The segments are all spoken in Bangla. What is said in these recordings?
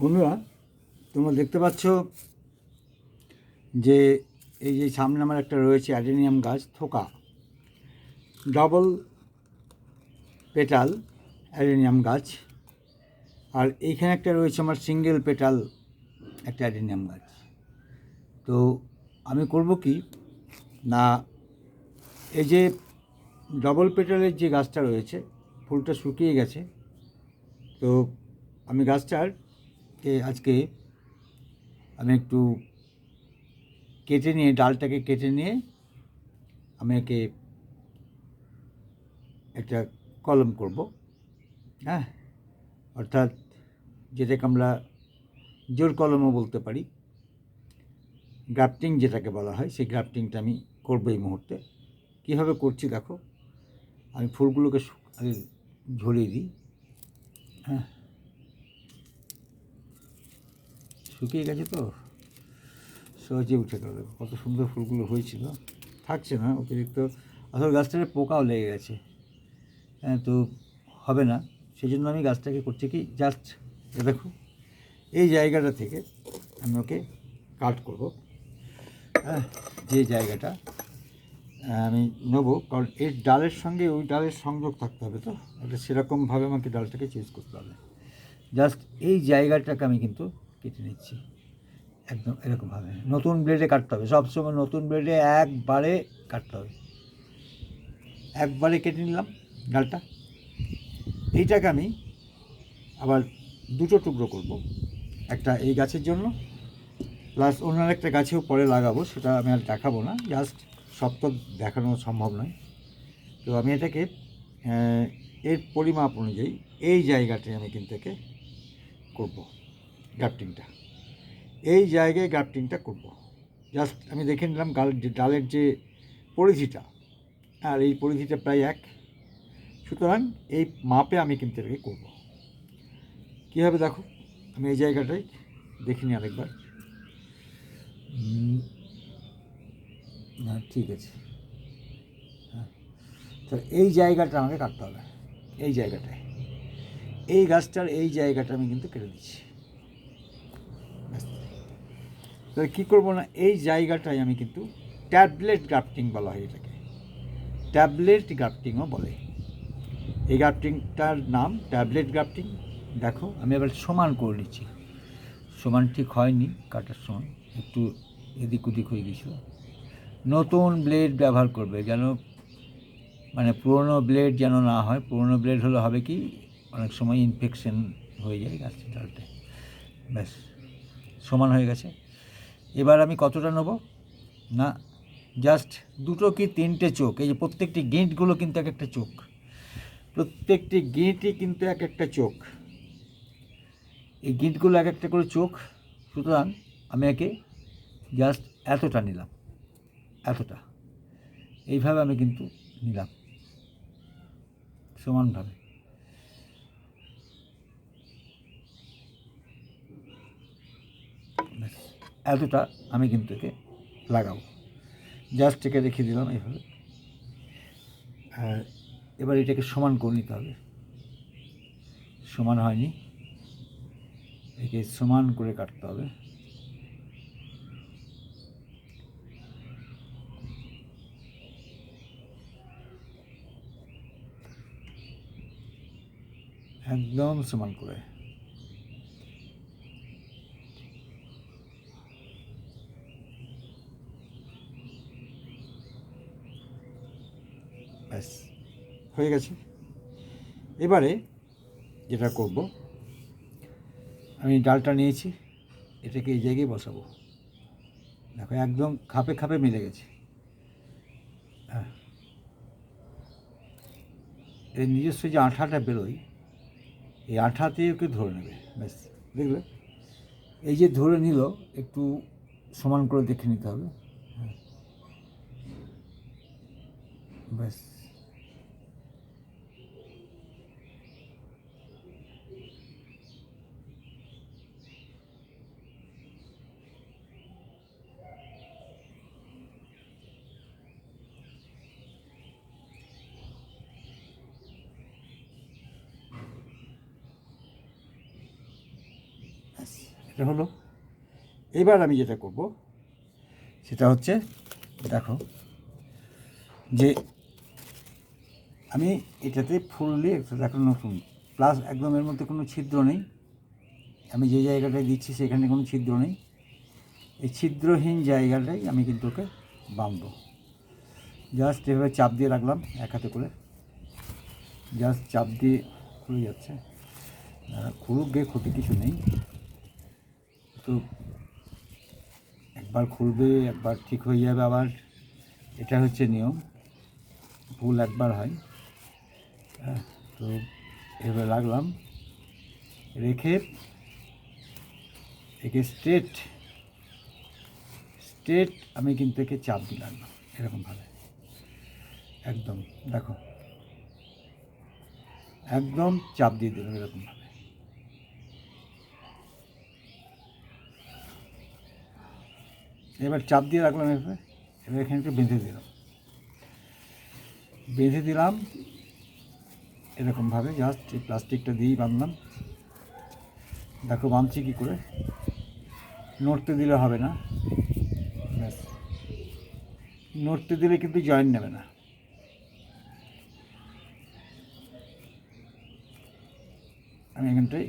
বন্ধুরা, তোমরা দেখতে পাচ্ছ যে এই যে সামনে আমার একটা রয়েছে অ্যাডেনিয়াম গাছ, থোকা। ডবল পেটাল অ্যাডেনিয়াম গাছ। আর এইখানে একটা রয়েছে আমার সিঙ্গেল পেটাল একটা অ্যাডেনিয়াম গাছ। তো আমি করব কি? না, এই যে ডবল পেটালের যে গাছটা রয়েছে, ফুলটা শুকিয়ে গেছে, তো আমি গাছটার আজকে আমি একটু কেটে নিয়ে, ডালটাকে কেটে নিয়ে আমি একে একটা কলম করব হ্যাঁ? অর্থাৎ যেটাকে আমরা জোর কলমও বলতে পারি, গ্রাফটিং যেটাকে বলা হয়, সেই গ্রাফটিংটা আমি করব এই মুহূর্তে। কীভাবে করছি দেখো, আমি ফুলগুলোকে ঝরিয়ে দিই হ্যাঁ? শুকিয়ে গেছে তো। সহজে উঠে গেল। কত সুন্দর ফুলগুলো হয়েছিল। থাকছে না, অতিরিক্ত। আসলে গাছটাতে পোকাও লেগে গেছে। হ্যাঁ তো হবে না। সেই জন্য আমি গাছটাকে করছি কি জাস্ট দেখো, এই জায়গাটা থেকে আমি ওকে কাট করব। হ্যাঁ যে জায়গাটা আমি নেব, কারণ এর ডালের সঙ্গে ওই ডালের সংযোগ থাকতে হবে তো। একটা সেরকমভাবে আমাকে ডালটাকে চেঞ্জ করতে হবে। জাস্ট এই জায়গাটাকে আমি কিন্তু কেটে নিচ্ছি। একদম এরকমভাবে। নতুন ব্লেডে কাটতে হবে। সবসময় নতুন ব্লেডে একবারে কাটতে হবে। একবারে কেটে নিলাম ডালটা। এইটাকে আমি আবার দুটো টুকরো করব। একটা এই গাছের জন্য প্লাস অন্য একটা গাছেও পরে লাগাবো, সেটা আমি আর দেখাবো না। জাস্ট সব তো দেখানো সম্ভব নয়। তো আমি এটাকে এর পরিমাপ অনুযায়ী এই জায়গাটি আমি কিন্তু একে করব। গ্রাফটিংটা এই জায়গায় গ্রাফটিংটা করব। জাস্ট আমি দেখে নিলাম গাল ডালের যে পরিধিটা আর এই পরিধিটা প্রায় এক। সুতরাং এই মাপে আমি কিন্তু এটাকে করব। কীভাবে দেখো, আমি এই জায়গাটাই দেখে দেখিনি আরেকবার। না, ঠিক আছে। হ্যাঁ তো এই জায়গাটা আমাকে কাটতে হবে। এই জায়গাটায়। এই গাছটার এই জায়গাটা আমি কিন্তু কেটে দিচ্ছি ব্যাস। তাহলে কী করব না? এই জায়গাটায় আমি কিন্তু ট্যাবলেট গ্রাফটিং বলা হয় এটাকে। ট্যাবলেট গ্রাফটিংও বলে। এই গ্রাফটিংটার নাম ট্যাবলেট গ্রাফটিং। দেখো, আমি এবার সমান করে নিচ্ছি। সমান ঠিক হয়নি, কাটার সময়। একটু এদিক ওদিক হয়ে গেছিল। নতুন ব্লেড ব্যবহার করবে যেন মানে পুরনো ব্লেড যেন না হয়। পুরনো ব্লেড হলে হবে কি, অনেক সময় ইনফেকশন হয়ে যায় গাছের ডালটায় ব্যাস, সমান হয়ে গেছে। এবার আমি কতটা নেব? না জাস্ট দুটো কি তিনটে চোখ? এই যে প্রত্যেকটি গেঁটগুলো কিন্তু এক একটা চোখ। প্রত্যেকটি গেঁটই কিন্তু এক একটা চোখ। এই গিঁটগুলো এক একটা করে চোখ। সুতরাং আমি একে জাস্ট এতটা নিলাম। এতটা। এইভাবে আমি কিন্তু নিলাম। সমানভাবে। এতটা আমি কিন্তু একে লাগাবো। জাস্ট একে রেখে দিলাম এইভাবে। আর এবার এটাকে সমান করে নিতে হবে। সমান হয়নি। একে সমান করে কাটতে হবে। একদম সমান করে। ব্যাস, হয়ে গেছে। এবারে যেটা করব, আমি ডালটা নিয়েছি, এটাকে এই জায়গায় বসাবো। দেখো, একদম খাপে খাপে মিলে গেছে। হ্যাঁ। এর নিজস্ব যে আঠাটা বেরোয়, এই আঠাতে ওকে ধরে নেবে, ব্যাস। দেখলে? এই যে ধরে নিল, একটু সমান করে দেখে নিতে হবে। হ্যাঁ। ব্যাস। এটা হলো। এবার আমি যেটা করব, সেটা হচ্ছে, দেখো, যে আমি এটাতে ফুল দিয়ে একটা নতুন প্লাস একদম এর মধ্যে কোনো ছিদ্র নেই। আমি যে জায়গাটায় দিচ্ছি সেখানে কোনো ছিদ্র নেই। এই ছিদ্রহীন জায়গাটাই আমি কিন্তু ওকে বাঁধবো। জাস্ট এভাবে চাপ দিয়ে রাখলাম, এক হাতে করে। জাস্ট চাপ দিয়ে খুলে যাচ্ছে। খুলুক গিয়ে ক্ষতি কিছু নেই। তো একবার খুলবে একবার ঠিক হয়ে যাবে আবার। এটা হচ্ছে নিয়ম ভুল একবার হয়। হ্যাঁ, তো এভাবে রাখলাম রেখে একে স্ট্রেট স্ট্রেট আমি কিন্তু একে চাপ দিলাম না এরকমভাবে। একদম দেখো। একদম চাপ দিয়ে দিলাম এরকমভাবে। এবার চাপ দিয়ে রাখলাম এভাবে, এবার এখানে একটু বেঁধে দিলাম। বেঁধে দিলাম এরকমভাবে জাস্ট এই প্লাস্টিকটা দিয়েই বাঁধলাম। দেখো বাঁধছি কী করে? নড়তে দিলে হবে না। ব্যাস। নড়তে দিলে কিন্তু জয়েন নেবে না। আমি এখানটাই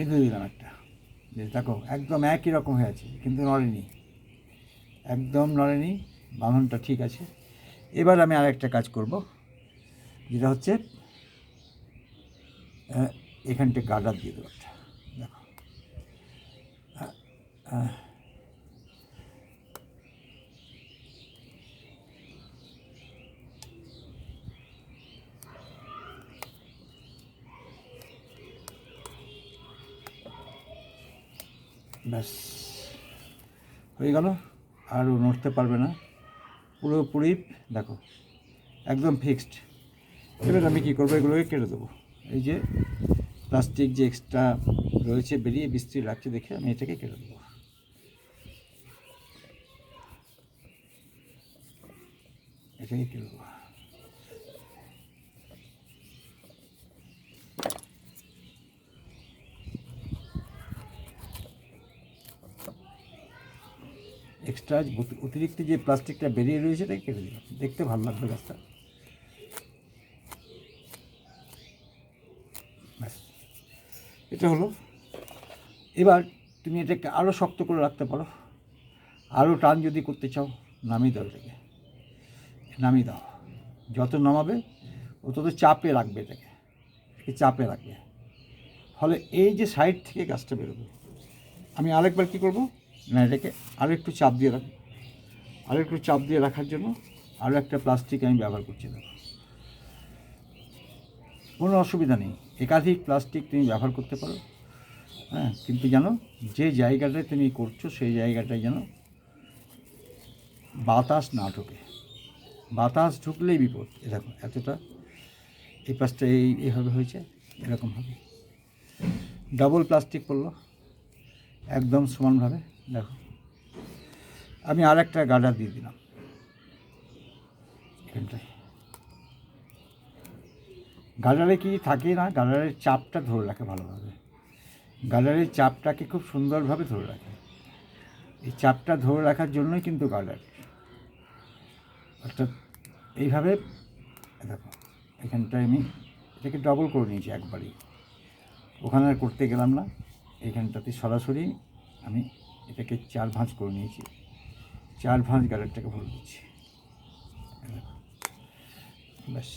বেঁধে দিলাম একটা। যে দেখো, একদম একই রকম হয়ে আছে, কিন্তু নড়েনি। একদম নড়েনি, বাঁধনটা ঠিক আছে। এবার আমি আর একটা কাজ করব, যেটা হচ্ছে এখানটা গার্ডার দিয়ে দেবো একটা। দেখো। ব্যাস, হয়ে গেল, আর ও নড়তে পারবে না। পুরোপুরি, দেখো, একদম ফিক্সড এবার আমি কী করব, এগুলোকে কেটে দেবো। এই যে প্লাস্টিক যে এক্সট্রা রয়েছে, বেরিয়ে বিস্ত্রি লাগছে দেখে আমি এটাকে কেটে দেবো। এটাকে কেটে দেবো। এক্সট্রা অতিরিক্ত যে প্লাস্টিকটা বেরিয়ে রয়েছে এটাকে কেটে দিলাম দেখতে ভালো লাগবে গাছটা। এটা হলো। এবার তুমি এটাকে আরও শক্ত করে রাখতে পারো। আরও টান যদি করতে চাও, নামিয়ে দাও এটাকে। নামিয়ে দাও। যত নামাবে ও তত চাপে রাখবে এটাকে। এটাকে চাপে রাখবে। ফলে এই যে সাইড থেকে গাছটা বেরোবে, আমি আরেকবার কী করব? না, এটাকে আরও একটু চাপ দিয়ে রাখব আরও একটু চাপ দিয়ে রাখার জন্য আরও একটা প্লাস্টিক আমি ব্যবহার করছি। দেখো, কোনো অসুবিধা নেই, একাধিক প্লাস্টিক তুমি ব্যবহার করতে পারো হ্যাঁ কিন্তু যেন যে জায়গাটায় তুমি করছ সেই জায়গাটায় যেন বাতাস না ঢোকে। বাতাস ঢুকলেই বিপদ। এরকম এতটা এই পাশটা এই এইভাবে হয়েছে, এরকম হবে। ডাবল প্লাস্টিক পড়ল, একদম সমানভাবে। দেখো। আমি আর একটা গার্ডার দিয়ে দিলাম। এখানটায় গার্ডারে কি থাকে না গার্ডারের চাপটা ধরে রাখে ভালোভাবে। গার্ডারের চাপটাকে খুব সুন্দরভাবে ধরে রাখে। এই চাপটা ধরে রাখার জন্যই কিন্তু গার্ডার অর্থাৎ এইভাবে, দেখো, এখানটায় আমি এটাকে ডবল করে নিয়েছি একবারই। ওখানে আর করতে গেলাম না। এখানটাতে সরাসরি আমি এটাকে চার ভাঁজ করে নিয়েছি। চার ভাঁজ গার্ডারটাকে ভরে দিচ্ছি। ব্যাস।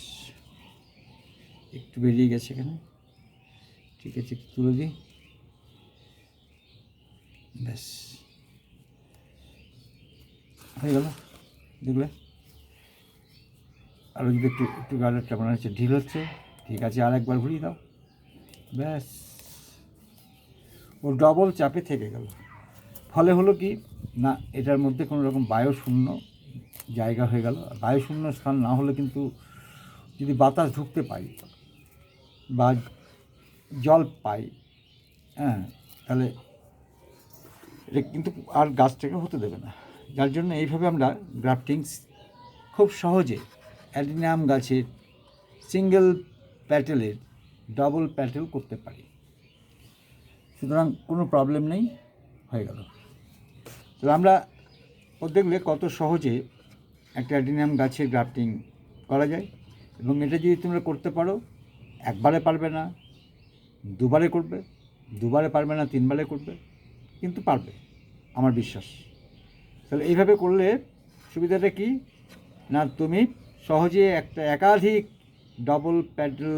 একটু বেরিয়ে গেছে এখানে। ঠিক আছে, একটু তুলে দিই। ব্যাস। হয়ে গেল। দেখলে? আরও যদি একটু একটু গার্ডারটা মনে হচ্ছে ঢিল হচ্ছে। ঠিক আছে, আর একবার ঘুরিয়ে দাও। ব্যাস। ও ডবল চাপে থেকে গেল। ফলে হলো কি? না, এটার মধ্যে কোনো রকম বায়ুশূন্য জায়গা হয়ে গেল। বায়ুশূন্য স্থান না হলে কিন্তু যদি বাতাস ঢুকতে পাই বা জল পাই হ্যাঁ তাহলে এটা কিন্তু আর গাছটাকে হতে দেবে না। যার জন্য এইভাবে আমরা গ্রাফটিংস খুব সহজে অ্যাডিনিয়াম গাছের সিঙ্গেল প্যাটেলের ডবল প্যাটেল করতে পারি। সুতরাং কোনো প্রবলেম নেই, হয়ে গেল। তো আমরা ও দেখলে কত সহজে একটা অ্যাডিনিয়াম গাছের গ্রাফটিং করা যায় এবং এটা যদি তোমরা করতে পারো, একবারে পারবে না, দুবারে করবে, দুবারে পারবে না, তিনবারে করবে, কিন্তু পারবে, আমার বিশ্বাস। তাহলে এইভাবে করলে সুবিধাটা কি? না, তুমি সহজে একটা একাধিক ডবল প্যাডেল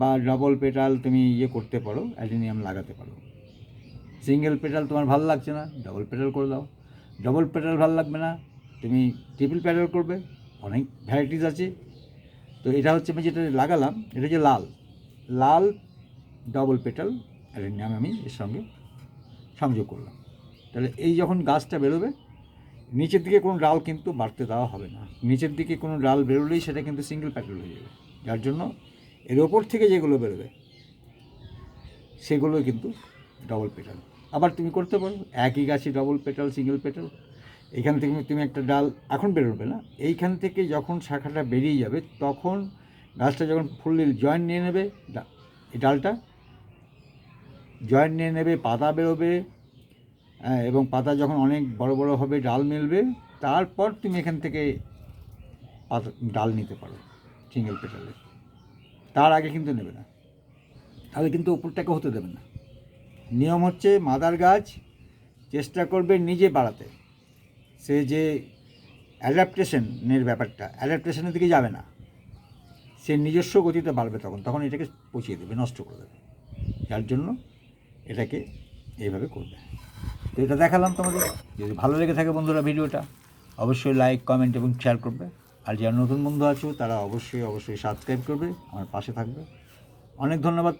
বা ডবল পেটাল তুমি ইয়ে করতে পারো অ্যালুমিনিয়াম লাগাতে পারো। সিঙ্গেল পেটাল তোমার ভালো লাগছে না ডবল পেটাল করে দাও। ডবল পেটাল ভালো লাগবে না, তুমি ট্রিপল পেটাল করবে, অনেক ভ্যারাইটিস আছে। তো এটা হচ্ছে আমি যেটা লাগালাম, এটা হচ্ছে লাল। লাল ডবল পেটাল অ্যালুমিনিয়াম আমি এর সঙ্গে সংযোগ করলাম। তাহলে এই যখন গাছটা বেরোবে, নিচের দিকে কোনো ডাল কিন্তু বাড়তে দেওয়া হবে না। নিচের দিকে কোনো ডাল বেরোলেই সেটা কিন্তু সিঙ্গেল প্যাটেল হয়ে যাবে। যার জন্য এর ওপর থেকে যেগুলো বেরোবে, সেগুলো কিন্তু ডবল পেটাল আবার তুমি করতে পারো। একই গাছে ডবল পেটাল সিঙ্গেল পেটাল এখান থেকে তুমি একটা ডাল এখন বেরোবে না। এইখান থেকে যখন শাখাটা বেরিয়ে যাবে তখন গাছটা যখন ফুললি জয়েন্ট নিয়ে নেবে এই ডালটা জয়েন্ট নিয়ে নেবে পাতা বেরোবে হ্যাঁ, এবং পাতা যখন অনেক বড় বড় হবে ডাল মিলবে তারপর তুমি এখান থেকে পাতা ডাল নিতে পারো সিঙ্গেল পেটালে তার আগে কিন্তু নেবে না। তাহলে কিন্তু উপরটাকে হতে দেবে না। নিয়ম হচ্ছে মাদার গাছ চেষ্টা করবে নিজে বাড়াতে। সে যে অ্যাডাপ্টেশনের ব্যাপারটা, অ্যাডাপ্টেশনের দিকে যাবে না। সে নিজস্ব গতিতে বাড়বে তখন তখন এটাকে পচিয়ে দেবে, নষ্ট করে দেবে। যার জন্য এটাকে এইভাবে করবে। তো এটা দেখালাম তোমাদের। যদি ভালো লেগে থাকে বন্ধুরা ভিডিওটা, অবশ্যই লাইক, কমেন্ট এবং শেয়ার করবে। আর যারা নতুন বন্ধু আছো, তারা অবশ্যই অবশ্যই সাবস্ক্রাইব করবে, আমার পাশে থাকবে। অনেক ধন্যবাদ।